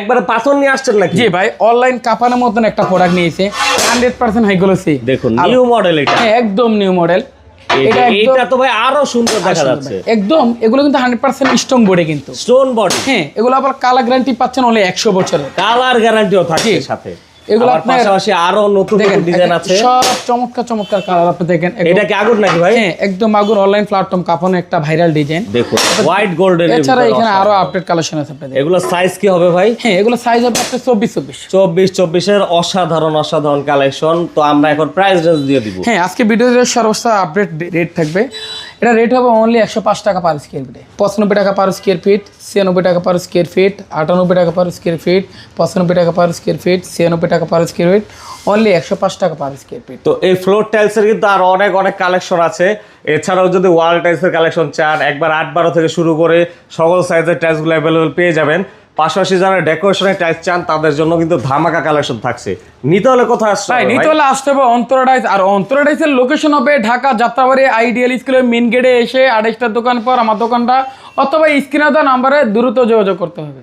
একবারে পাথর নিয়ে আসছেন নাকি? জি ভাই অনলাইন কাপানোর মতন একটা প্রোডাক্ট নিয়েছে। হান্ড্রেড পার্সেন্ট হাইগোলসি দেখুন নিউ মডেল এটা। একদম নিউ মডেল এটা তো ভাই আরও সুন্দর দেখা যাচ্ছে। একদম এগুলো কিন্তু হান্ড্রেড পার্সেন্ট স্ট্রং বোর্ডে কিন্তু। স্টোন বডি হ্যাঁ এগুলো আবার কালার গ্যারান্টি পাচ্ছেন হলে একশো বছরের। কালার গ্যারান্টিও থাকে। সাথে। এগুলো এগুলো আপনার- পাশাপাশি আরও নতুন নতুন ডিজাইন আছে। সব চমৎকার চমৎকার কালার আপনি দেখেন। এটা কি আগুন নাকি ভাই? হ্যাঁ একদম আগুন অনলাইন প্ল্যাটফর্ম কাপানো একটা ভাইরাল ডিজাইন দেখুন হোয়াইট গোল্ডেন এছাড়া এখানে আরও আপডেট কালেকশন আছে আপনাদের। এগুলো সাইজ কি হবে ভাই? হ্যাঁ এগুলো সাইজ হবে আপনার চব্বিশের অসাধারণ অসাধারণ কালেকশন তো আমরা এখন প্রাইস রেঞ্জ দিয়ে দিব। হ্যাঁ আজকে ভিডিওতে সর্বস্ত আপডেট রেট থাকবে। এটা রেট হবে অনলি একশো পাঁচ টাকা পার স্কোয়ার ফিটে পঁচানব্বই টাকা পার স্কোয়ার ফিট ছিয়ানব্বই টাকা পার স্কোয়ার ফিট আটানব্বই টাকা পার স্কোয়ার ফিট পঁচানব্বই টাকা পার স্কোয়ার ফিট ছিয়ানব্বই টাকা পার স্কোয়ার ফিট অনলি একশো পাঁচ টাকা পার স্কোয়ার ফিট তো এই ফ্লোর টাইলসের কিন্তু আর অনেক অনেক কালেকশন আছে। এছাড়াও যদি ওয়াল টাইলসের কালেকশন চান, একবার আট বারো থেকে শুরু করে সকল সাইজের টাইলসগুলো অ্যাভেলেবল পেয়ে যাবেন। পাশাপাশি যারা ডেকোরেশনের টাইপ চান তাদের জন্য কিন্তু ধামাকা কালেকশন থাকছে। নিতে হলে কোথায় আসতে হবে নিতে হলে আসতে হবে অন্তরাডাইস আর অন্তরাডাইসের লোকেশন হবে ঢাকা যাত্রাবাড়ি আইডিয়াল স্কুলের মেন গেটে এসে আড়াইশটার দোকান পর আমার দোকানটা অথবা স্ক্রিনে দেওয়া নাম্বারে দ্রুত যোগাযোগ করতে হবে।